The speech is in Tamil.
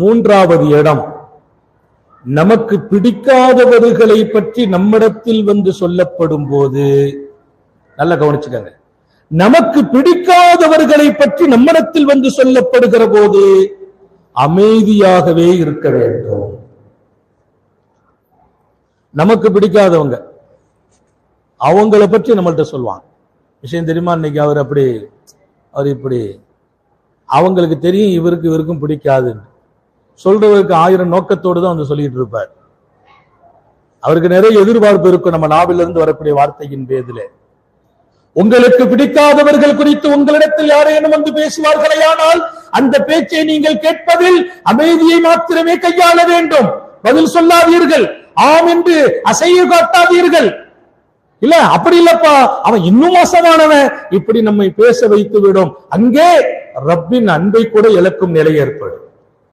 மூன்றாவது இடம். நமக்கு பிடிக்காதவர்களை பற்றி நம்மிடத்தில் வந்து சொல்லப்படும் போது நல்லா கவனிச்சுக்கங்க. நமக்கு பிடிக்காதவர்களை பற்றி நம்மிடத்தில் வந்து சொல்லப்படுகிற போது அமைதியாகவே இருக்க வேண்டும். நமக்கு பிடிக்காதவங்க அவங்கள பற்றி நம்மள்ட்ட சொல்லுவாங்க. விஷயம் தெரியுமா இன்னைக்கு? அவர் அப்படி அவர் இப்படி அவங்களுக்கு தெரியும் இவருக்கு இவருக்கும் பிடிக்காதுன்னு. சொல்றவருக்கு ஆயிரம் நோக்கத்தோடு தான் வந்து சொல்லிட்டு இருப்பார். அவருக்கு நிறைய எதிர்பார்ப்பு இருக்கும். நம்ம நாவிலிருந்து வரக்கூடிய வார்த்தையின் பேதில உங்களுக்கு பிடிக்காதவர்கள் குறித்து உங்களிடத்தில் யாரேனும் வந்து பேசுவார்களேயானால் அந்த பேச்சை நீங்கள் கேட்பதில் அமைதியை மாத்திரமே கையாள வேண்டும். பதில் சொல்லாதீர்கள். ஆம் என்று அசைய காட்டாதீர்கள். இல்ல அப்படி இல்லப்பா. அவன் இன்னும் மோசமானவன். இப்படி நம்மை பேச வைத்து விடும் அங்கே ரப்பின் அன்பை கூட இழக்கும் நிலை ஏற்படும்.